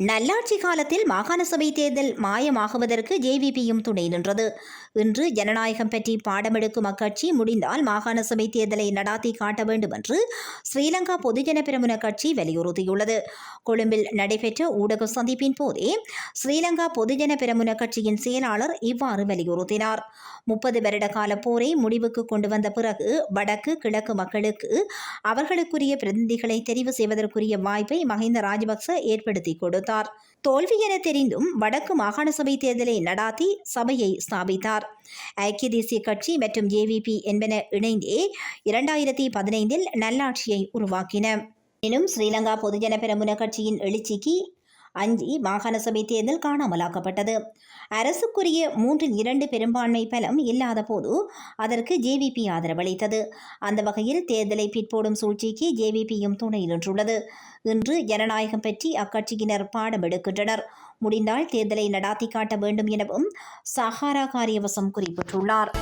நல்லாட்சி காலத்தில் மாகாண சபை தேர்தல் மாயமாகுவதற்கு ஜேவிபியும் துணை நின்றது. இன்று ஜனநாயகம் பற்றி பாடமெடுக்கும் அக்கட்சி முடிந்தால் மாகாண சபை தேர்தலை நடாத்தி காட்ட வேண்டும் என்று ஸ்ரீலங்கா பொதுஜன பிரமுன கட்சி வலியுறுத்தியுள்ளது. கொழும்பில் நடைபெற்ற ஊடக சந்திப்பின் போதே ஸ்ரீலங்கா பொதுஜன பெரமுன கட்சியின் செயலாளர் இவ்வாறு வலியுறுத்தினார். முப்பது வருட கால போரை முடிவுக்கு கொண்டு வந்த பிறகு வடக்கு கிழக்கு மக்களுக்கு அவர்களுக்குரிய பிரதிநிதிகளை தெரிவு செய்வதற்குரிய வாய்ப்பை மஹிந்த ராஜபக்ச ஏற்படுத்தி கொடுத்தார். தோல்வி என தெரிந்தும் வடக்கு மாகாண சபை தேர்தலை நடாத்தி சபையை ஸ்தாபித்தார். ஐக்கிய தேசிய கட்சி மற்றும் ஜேவிபி என்பன இணைந்தே இரண்டாயிரத்தி பதினைந்தில் நல்லாட்சியை உருவாக்கின. எனினும் ஸ்ரீலங்கா பொதுஜன பெரமுன கட்சியின் எழுச்சிக்கு அஞ்சி மாகாண சபை தேர்தல் காணாமலாக்கப்பட்டது. அரசுக்குரிய மூன்றில் இரண்டு பெரும்பான்மை பலம் இல்லாத போது அதற்கு ஜேவிபி ஆதரவளித்தது. அந்த வகையில் தேர்தலை பிற்போடும் சூழ்ச்சிக்கு ஜேவிபியும் துணை நின்றுள்ளது. இன்று ஜனநாயகம் பற்றி அக்கட்சியினர் பாடம் எடுக்கின்றனர். முடிந்தால் தேர்தலை நடாத்தி காட்ட வேண்டும் எனவும் சஹாரா காரியவசம் குறிப்பிட்டுள்ளார்.